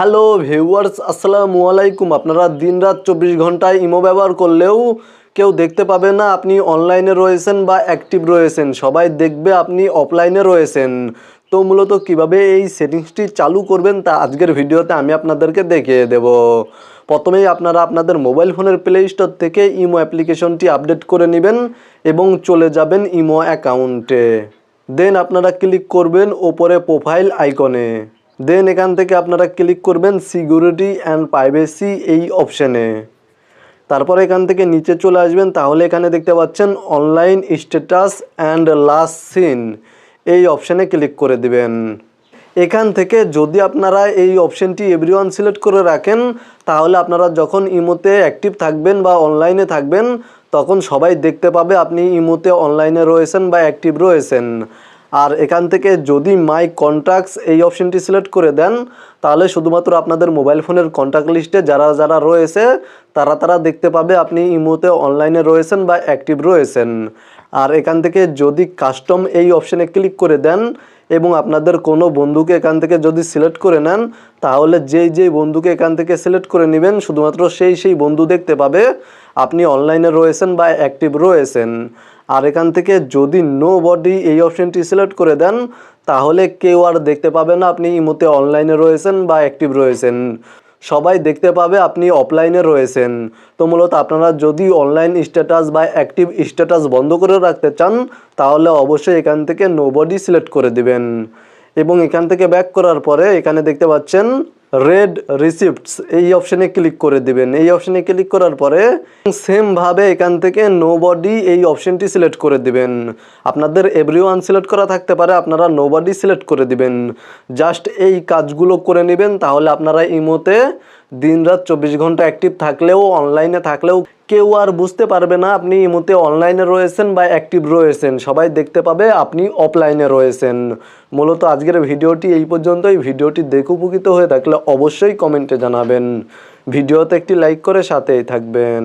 Hello viewers, আসসালামু আলাইকুম। আপনারা দিনরাত চব্বিশ ঘন্টায় ইমো ব্যবহার করলেও কেউ দেখতে পাবে না আপনি অনলাইনে রয়েছেন বা অ্যাক্টিভ রয়েছেন। সবাই দেখবে আপনি অফলাইনে রয়েছেন। তো মূলত কীভাবে এই সেটিংসটি চালু করবেন তা আজকের ভিডিওতে আমি আপনাদেরকে দেখিয়ে দেব। প্রথমেই আপনারা আপনাদের মোবাইল ফোনের প্লে স্টোর থেকে ইমো অ্যাপ্লিকেশনটি আপডেট করে নেবেন এবং চলে যাবেন ইমো অ্যাকাউন্টে। দেন আপনারা ক্লিক করবেন ওপরে প্রোফাইল আইকনে। দেন এখান থেকে আপনারা ক্লিক করবেন সিকিউরিটি অ্যান্ড প্রাইভেসি এই অপশানে তারপর এখান থেকে নিচে চলে আসবেন, তাহলে এখানে দেখতে পাচ্ছেন online status and last seen এই অপশানে ক্লিক করে দিবেন। এখান থেকে যদি আপনারা এই অপশানটি এভরিওয়ান সিলেক্ট করে রাখেন, তাহলে আপনারা যখন ইমোতে অ্যাক্টিভ থাকবেন বা অনলাইনে থাকবেন, তখন সবাই দেখতে পাবে আপনি ইমোতে অনলাইনে রয়েছেন বা অ্যাক্টিভ রয়েছেন। আর এখান থেকে যদি মাই কন্ট্যাক্টস এই অপশনটি সিলেক্ট করে দেন, তাহলে শুধুমাত্র আপনাদের মোবাইল ফোনের কন্ট্যাক্ট লিস্টে যারা যারা রয়েছে, তারা তারা দেখতে পাবে আপনি ইমোতে অনলাইনে রয়েছেন বা অ্যাক্টিভ রয়েছেন। আর এখান থেকে যদি কাস্টম এই অপশনে ক্লিক করে দেন এবং আপনাদের কোনো বন্ধুকে এখান থেকে যদি সিলেক্ট করে নেন, তাহলে যেই যেই বন্ধুকে এখান থেকে সিলেক্ট করে নেবেন, শুধুমাত্র সেই সেই বন্ধু দেখতে পাবে আপনি অনলাইনে রয়েছেন বা অ্যাক্টিভ রয়েছেন। আর এখান থেকে যদি নো বডি এই অপশনটি সিলেক্ট করে দেন, তাহলে কেউ আর দেখতে পাবে না আপনি ইমোতে অনলাইনে রয়েছেন বা অ্যাক্টিভ রয়েছেন। সবাই দেখতে পাবে আপনি অফলাইনে রয়েছেন। তো মূলত আপনারা যদি অনলাইন স্ট্যাটাস বা অ্যাক্টিভ স্ট্যাটাস বন্ধ করে রাখতে চান, তাহলে অবশ্যই এখান থেকে নো বডি সিলেক্ট করে দিবেন। এবং এখান থেকে ব্যাক করার পরে এখানে দেখতে পাচ্ছেন রেড রিসিপ্টস এই অপশানে ক্লিক করে দিবেন। এই অপশানে ক্লিক করার পরে সেমভাবে এখান থেকে নো বডি এই অপশনটি সিলেক্ট করে দিবেন। আপনাদের এভরি ওয়ান সিলেক্ট করা থাকতে পারে, আপনারা নো বডি সিলেক্ট করে দিবেন। জাস্ট এই কাজগুলো করে নেবেন, তাহলে আপনারা ইমোতে দিনরাত চব্বিশ ঘণ্টা অ্যাক্টিভ থাকলেও অনলাইনে থাকলেও কেউ আর বুঝতে পারবে না আপনি এই মুহূর্তে অনলাইনে রয়েছেন বা অ্যাক্টিভ রয়েছেন। সবাই দেখতে পাবে আপনি অফলাইনে রয়েছেন। মূলত আজকের ভিডিওটি এই পর্যন্তই। ভিডিওটি দেখে উপকৃত হয়ে থাকলে অবশ্যই কমেন্টে জানাবেন। ভিডিওতে একটি লাইক করে সাথেই থাকবেন।